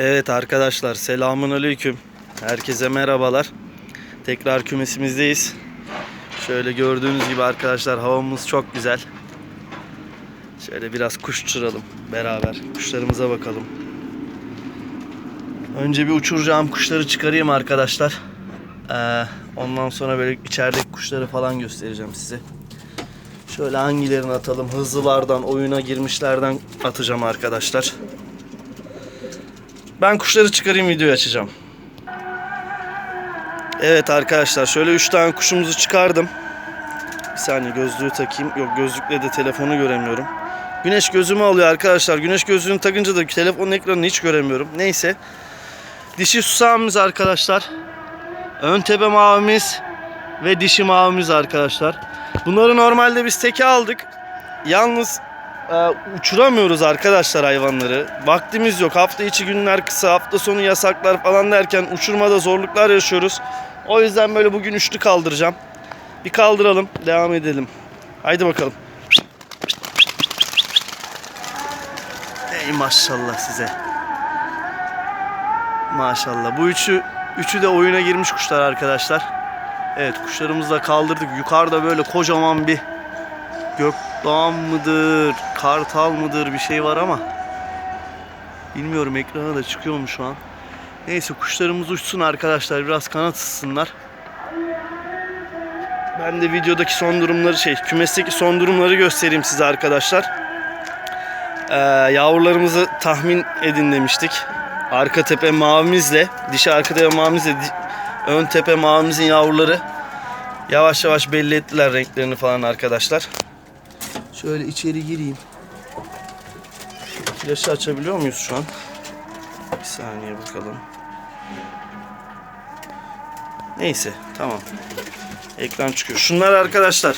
Evet arkadaşlar selamun aleyküm. Herkese merhabalar. Tekrar kümesimizdeyiz. Şöyle gördüğünüz gibi arkadaşlar havamız çok güzel. Şöyle biraz kuş uçuralım beraber. Kuşlarımıza bakalım. Önce bir uçuracağım kuşları çıkarayım arkadaşlar. Ee, ondan sonra böyle içerideki kuşları falan göstereceğim size. Şöyle hangilerini atalım? Hızlılardan, oyuna girmişlerden atacağım arkadaşlar. Ben kuşları çıkarayım videoyu açacağım. Evet arkadaşlar şöyle 3 tane kuşumuzu çıkardım. Bir saniye gözlüğü takayım. Yok gözlükle de telefonu göremiyorum. Güneş gözümü alıyor arkadaşlar. Güneş gözlüğünü takınca da telefonun ekranını hiç göremiyorum. Neyse. Dişi susağımız arkadaşlar. Ön tepe mavimiz ve dişi mavimiz arkadaşlar. Bunları normalde biz teke aldık. Yalnız e, uçuramıyoruz arkadaşlar hayvanları. Vaktimiz yok. Hafta içi günler kısa, hafta sonu yasaklar falan derken uçurmada zorluklar yaşıyoruz. O yüzden böyle bugün üçlü kaldıracağım. Bir kaldıralım, devam edelim. Haydi bakalım. Ey maşallah size. Maşallah. Bu üçü üçü de oyuna girmiş kuşlar arkadaşlar. Evet kuşlarımızı da kaldırdık. Yukarıda böyle kocaman bir gökdoğan mıdır, kartal mıdır bir şey var ama bilmiyorum ekrana da çıkıyor mu şu an. Neyse kuşlarımız uçsun arkadaşlar biraz kanat ısıtsınlar. Ben de videodaki son durumları şey kümesteki son durumları göstereyim size arkadaşlar. Ee, yavrularımızı tahmin edin demiştik. Arka tepe mavimizle, dişi arka tepe mavimizle ön tepe mavimizin yavruları yavaş yavaş belli ettiler renklerini falan arkadaşlar. Şöyle içeri gireyim. Flaşı açabiliyor muyuz şu an? Bir saniye bakalım. Neyse tamam. Ekran çıkıyor. Şunlar arkadaşlar.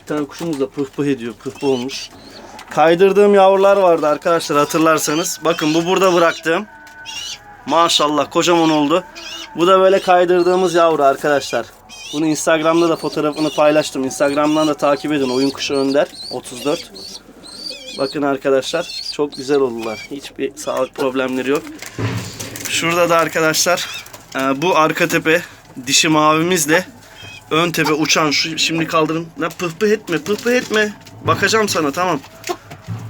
Bir tane kuşumuz da pıh pıh ediyor. Pıh pıh olmuş. Kaydırdığım yavrular vardı arkadaşlar hatırlarsanız. Bakın bu burada bıraktığım. Maşallah kocaman oldu. Bu da böyle kaydırdığımız yavru arkadaşlar. Bunu Instagram'da da fotoğrafını paylaştım. Instagram'dan da takip edin. Oyun kuşu Önder 34. Bakın arkadaşlar çok güzel oldular. Hiçbir sağlık problemleri yok. Şurada da arkadaşlar e, bu arka tepe dişi mavimizle ön tepe uçan şu şimdi kaldırın. La pıh pıh etme pıh pıh etme. Bakacağım sana tamam.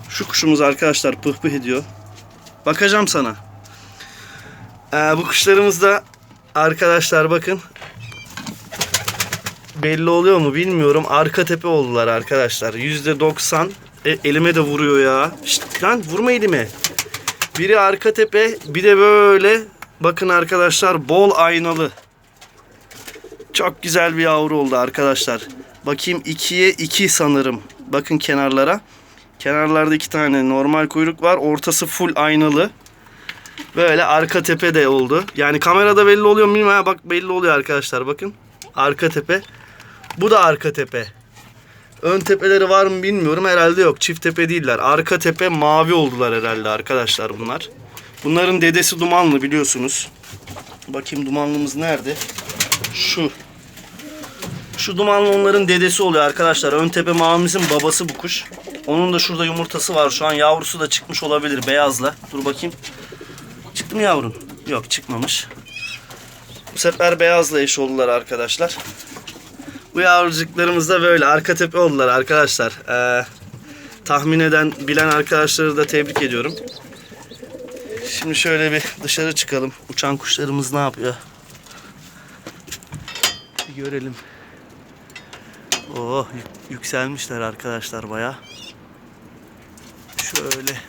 Şu kuşumuz arkadaşlar pıh pıh ediyor. Bakacağım sana. E, bu kuşlarımız da arkadaşlar bakın belli oluyor mu bilmiyorum. Arka tepe oldular arkadaşlar. %90 e, elime de vuruyor ya. Şşt, lan vurma elime. Biri arka tepe bir de böyle bakın arkadaşlar bol aynalı. Çok güzel bir yavru oldu arkadaşlar. Bakayım 2'ye 2 sanırım. Bakın kenarlara. Kenarlarda iki tane normal kuyruk var. Ortası full aynalı. Böyle arka tepe de oldu. Yani kamerada belli oluyor mu bilmiyorum. Bak belli oluyor arkadaşlar bakın. Arka tepe. Bu da arka tepe. Ön tepeleri var mı bilmiyorum. Herhalde yok. Çift tepe değiller. Arka tepe mavi oldular herhalde arkadaşlar bunlar. Bunların dedesi dumanlı biliyorsunuz. Bakayım dumanlımız nerede? Şu. Şu dumanlı onların dedesi oluyor arkadaşlar. Ön tepe mavimizin babası bu kuş. Onun da şurada yumurtası var. Şu an yavrusu da çıkmış olabilir beyazla. Dur bakayım. Çıktı mı yavrun? Yok çıkmamış. Bu sefer beyazla eş oldular arkadaşlar. Bu yavrucuklarımız da böyle arka tepe oldular arkadaşlar. Ee, tahmin eden, bilen arkadaşları da tebrik ediyorum. Şimdi şöyle bir dışarı çıkalım. Uçan kuşlarımız ne yapıyor? Bir görelim. Oh yük- yükselmişler arkadaşlar baya. Şöyle.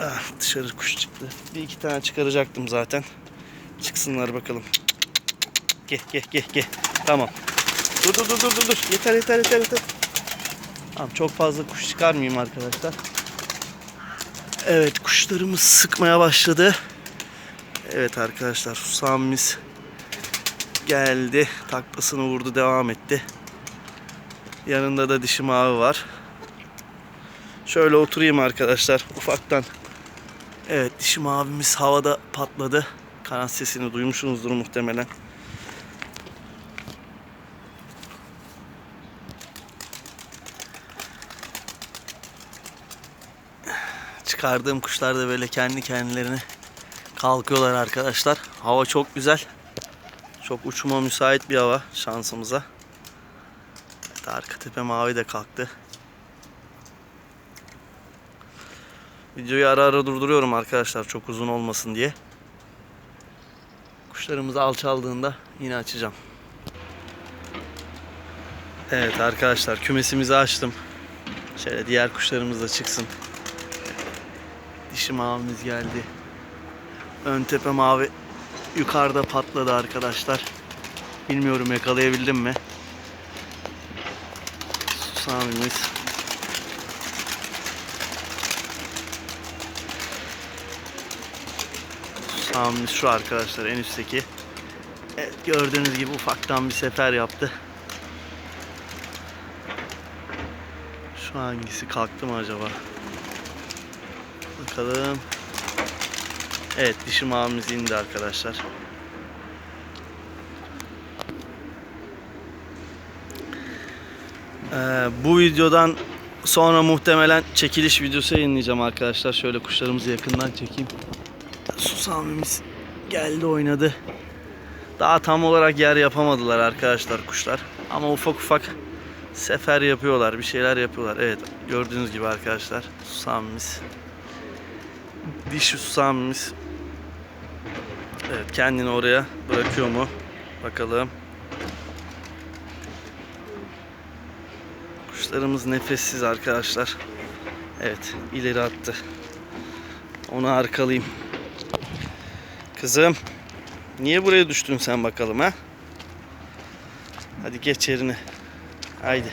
Ah, dışarı kuş çıktı. Bir iki tane çıkaracaktım zaten. Çıksınlar bakalım. Gel gel gel gel. Tamam. Dur dur dur dur dur. Yeter yeter yeter yeter. Tamam çok fazla kuş çıkarmayayım arkadaşlar. Evet kuşlarımız sıkmaya başladı. Evet arkadaşlar susamimiz geldi. Taklasını vurdu devam etti. Yanında da dişi mavi var. Şöyle oturayım arkadaşlar ufaktan. Evet dişi mavimiz havada patladı. Kanat sesini duymuşsunuzdur muhtemelen. Çıkardığım kuşlar da böyle kendi kendilerine kalkıyorlar arkadaşlar. Hava çok güzel. Çok uçuma müsait bir hava şansımıza. Evet, arka tepe mavi de kalktı. Videoyu ara ara durduruyorum arkadaşlar çok uzun olmasın diye. Kuşlarımız alçaldığında yine açacağım. Evet arkadaşlar kümesimizi açtım. Şöyle diğer kuşlarımız da çıksın. Dişi mavimiz geldi. Ön tepe mavi yukarıda patladı arkadaşlar. Bilmiyorum yakalayabildim mi? Susamimiz. Susamimiz şu arkadaşlar en üstteki. Evet gördüğünüz gibi ufaktan bir sefer yaptı. Şu hangisi kalktı mı acaba? Bakalım. Evet dişi mavimiz indi arkadaşlar. Ee, bu videodan sonra muhtemelen çekiliş videosu yayınlayacağım arkadaşlar. Şöyle kuşlarımızı yakından çekeyim. Susamimiz geldi oynadı. Daha tam olarak yer yapamadılar arkadaşlar kuşlar. Ama ufak ufak sefer yapıyorlar. Bir şeyler yapıyorlar. Evet gördüğünüz gibi arkadaşlar susamimiz. Dişi susamimiz. Evet kendini oraya bırakıyor mu? Bakalım. Kuşlarımız nefessiz arkadaşlar. Evet ileri attı. Onu arkalayayım. Kızım. Niye buraya düştün sen bakalım ha? Hadi geç yerine. Haydi.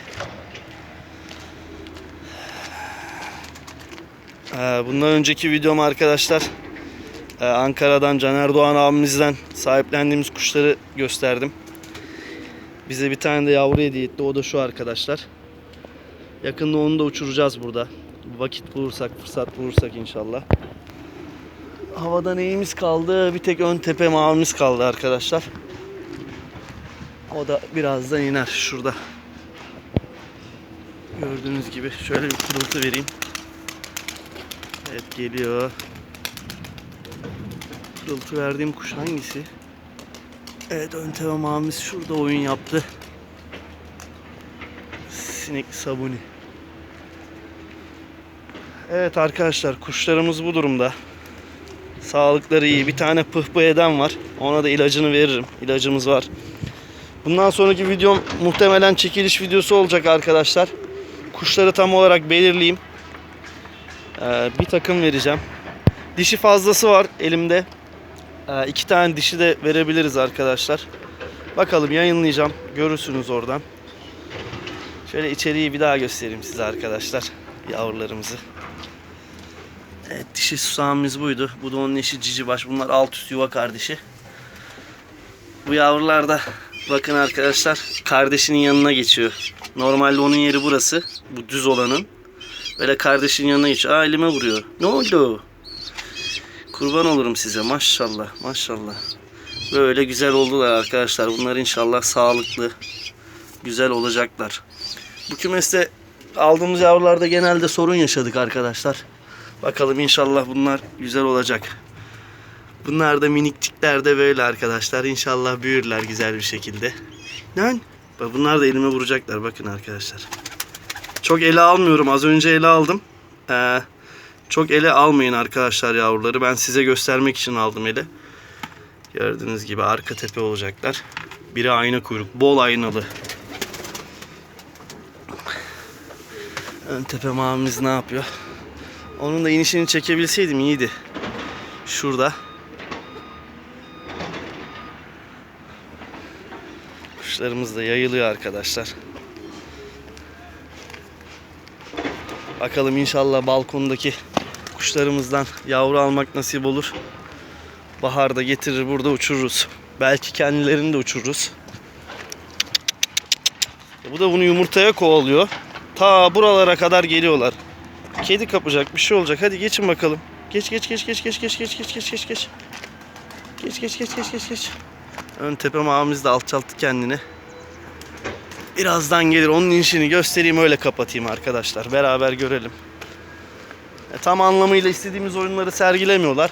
Bundan önceki videom arkadaşlar ee, Ankara'dan Caner Doğan abimizden sahiplendiğimiz kuşları gösterdim. Bize bir tane de yavru hediye etti. O da şu arkadaşlar. Yakında onu da uçuracağız burada. Vakit bulursak, fırsat bulursak inşallah. Havada neyimiz kaldı? Bir tek ön tepe mavimiz kaldı arkadaşlar. O da birazdan iner şurada. Gördüğünüz gibi şöyle bir pırıltı vereyim. Evet geliyor. Pırıltı verdiğim kuş hangisi? Evet ön tepe mavimiz şurada oyun yaptı. Sinek sabuni. Evet arkadaşlar kuşlarımız bu durumda. Sağlıkları iyi. Bir tane pıhpı eden var. Ona da ilacını veririm. İlacımız var. Bundan sonraki videom muhtemelen çekiliş videosu olacak arkadaşlar. Kuşları tam olarak belirleyeyim. Ee, bir takım vereceğim. Dişi fazlası var elimde. Ee, iki tane dişi de verebiliriz arkadaşlar. Bakalım yayınlayacağım. Görürsünüz oradan. Şöyle içeriği bir daha göstereyim size arkadaşlar. Yavrularımızı. Evet dişi susamimiz buydu. Bu da onun eşi Cicibaş. Bunlar alt üst yuva kardeşi. Bu yavrular da bakın arkadaşlar kardeşinin yanına geçiyor. Normalde onun yeri burası. Bu düz olanın. Böyle kardeşinin yanına geçiyor. Aa elime vuruyor. Ne oldu? Kurban olurum size maşallah maşallah. Böyle güzel oldular arkadaşlar. Bunlar inşallah sağlıklı, güzel olacaklar. Bu kümeste aldığımız yavrularda genelde sorun yaşadık arkadaşlar. Bakalım inşallah bunlar güzel olacak. Bunlar da minikçikler de böyle arkadaşlar. İnşallah büyürler güzel bir şekilde. Lan bunlar da elime vuracaklar bakın arkadaşlar. Çok ele almıyorum. Az önce ele aldım. Ee, çok ele almayın arkadaşlar yavruları. Ben size göstermek için aldım ele. Gördüğünüz gibi arka tepe olacaklar. Biri ayna kuyruk. Bol aynalı. Ön tepe mavimiz ne yapıyor? Onun da inişini çekebilseydim iyiydi. Şurada. Kuşlarımız da yayılıyor arkadaşlar. Bakalım inşallah balkondaki kuşlarımızdan yavru almak nasip olur. Baharda getirir burada uçururuz. Belki kendilerini de uçururuz. E bu da bunu yumurtaya kovalıyor. Ta buralara kadar geliyorlar. Kedi kapacak bir şey olacak. Hadi geçin bakalım. Geç geç geç geç geç geç geç geç geç geç geç. Geç geç geç geç geç geç. Ön tepe mavimiz de alçalttı kendini. Birazdan gelir. Onun inişini göstereyim öyle kapatayım arkadaşlar. Beraber görelim. E, tam anlamıyla istediğimiz oyunları sergilemiyorlar.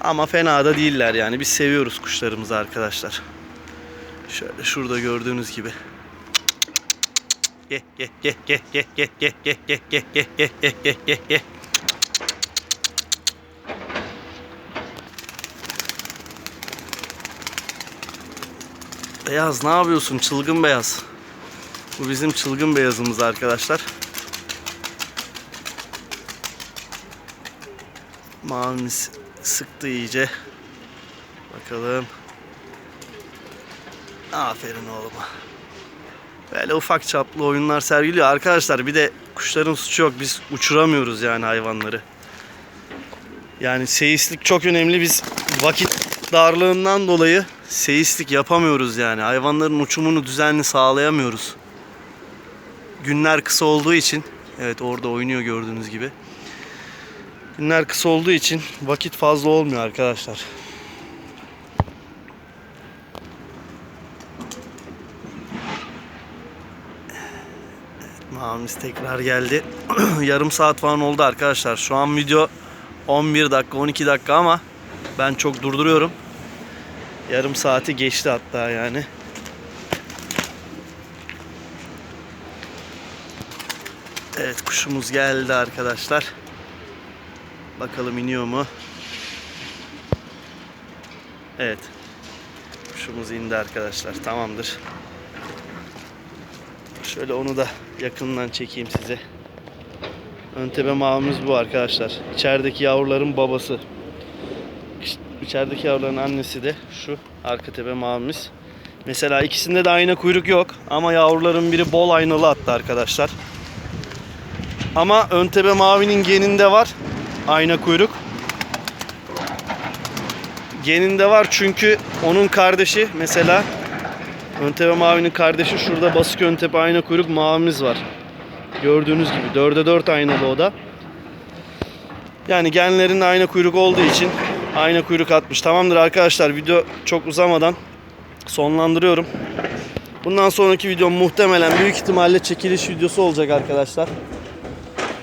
Ama fena da değiller yani. Biz seviyoruz kuşlarımızı arkadaşlar. Şöyle şurada gördüğünüz gibi. Ge ge ge ge ge ge ge ge ge ge ge ge ge ge ge Beyaz ne yapıyorsun? Çılgın beyaz. Bu bizim çılgın beyazımız arkadaşlar. Mavimiz sıktı iyice. Bakalım. Aferin oğluma. Böyle ufak çaplı oyunlar sergiliyor. Arkadaşlar bir de kuşların suçu yok. Biz uçuramıyoruz yani hayvanları. Yani seyislik çok önemli. Biz vakit darlığından dolayı seyislik yapamıyoruz yani. Hayvanların uçumunu düzenli sağlayamıyoruz. Günler kısa olduğu için evet orada oynuyor gördüğünüz gibi. Günler kısa olduğu için vakit fazla olmuyor arkadaşlar. Mavimiz tekrar geldi. Yarım saat falan oldu arkadaşlar. Şu an video 11 dakika 12 dakika ama ben çok durduruyorum. Yarım saati geçti hatta yani. Evet kuşumuz geldi arkadaşlar. Bakalım iniyor mu? Evet. Kuşumuz indi arkadaşlar. Tamamdır. Şöyle onu da yakından çekeyim size. Öntepe mavimiz bu arkadaşlar. İçerideki yavruların babası. İçerideki yavruların annesi de şu arka tepe mavimiz. Mesela ikisinde de ayna kuyruk yok ama yavruların biri bol aynalı attı arkadaşlar. Ama ön tepe mavinin geninde var ayna kuyruk. Geninde var çünkü onun kardeşi mesela Öntepe mavinin kardeşi şurada basık öntepe ayna kuyruk mavimiz var. Gördüğünüz gibi 4'e 4 aynalı o da. Yani genlerinde ayna kuyruk olduğu için ayna kuyruk atmış. Tamamdır arkadaşlar video çok uzamadan sonlandırıyorum. Bundan sonraki videom muhtemelen büyük ihtimalle çekiliş videosu olacak arkadaşlar.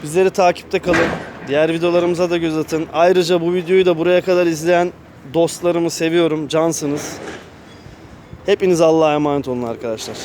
Bizleri takipte kalın. Diğer videolarımıza da göz atın. Ayrıca bu videoyu da buraya kadar izleyen dostlarımı seviyorum. Cansınız. Hepiniz Allah'a emanet olun arkadaşlar.